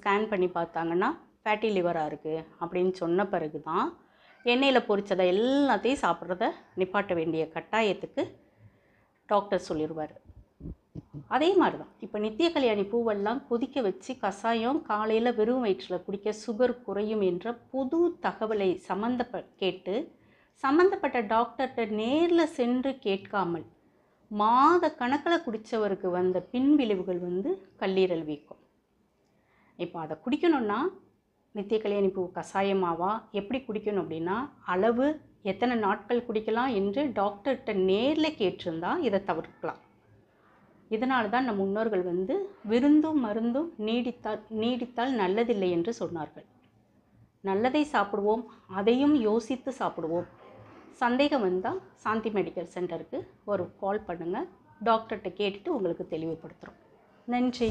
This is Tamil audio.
ஸ்கேன் பண்ணி பார்த்தாங்கன்னா ஃபேட்டி லிவராக இருக்குது அப்படின்னு சொன்ன பிறகு தான் எண்ணெயில் பொரித்ததை எல்லாத்தையும் சாப்பிட்றத நிப்பாட்ட வேண்டிய கட்டாயத்துக்கு டாக்டர் சொல்லிடுவார். அதே மாதிரி தான் இப்போ நித்திய கல்யாணி பூவெல்லாம் கொதிக்க வச்சு கஷாயம் காலையில் வெறும் வயிற்றில் குடிக்க சுகர் குறையும் என்ற புது தகவலை சம்மந்தப்ப கேட்டு சம்மந்தப்பட்ட டாக்டர்கிட்ட நேரில் சென்று கேட்காமல் மாத கணக்கில் குடித்தவருக்கு வந்த பின்விளைவுகள் வந்து கல்லீரல் வீக்கம். இப்போ அதை குடிக்கணும்னா நித்திய கல்யாணி பூ கஷாயமாவா? எப்படி குடிக்கணும் அப்படின்னா அளவு எத்தனை நாட்கள் குடிக்கலாம் என்று டாக்டர்கிட்ட நேரில் கேட்டிருந்தா இதை தவிர்க்கலாம். இதனால தான் நம் முன்னோர்கள் வந்து விருந்தும் மருந்தும் நீடித்தால் நீடித்தால் நல்லதில்லை என்று சொன்னார்கள். நல்லதை சாப்பிடுவோம் அதையும் யோசித்து சாப்பிடுவோம். சந்தேகம் வந்தால் சாந்தி மெடிக்கல் சென்டருக்கு ஒரு கால் பண்ணுங்கள் டாக்டர்கிட்ட கேட்டுட்டு உங்களுக்கு தெளிவுபடுத்துகிறோம் நன்றி.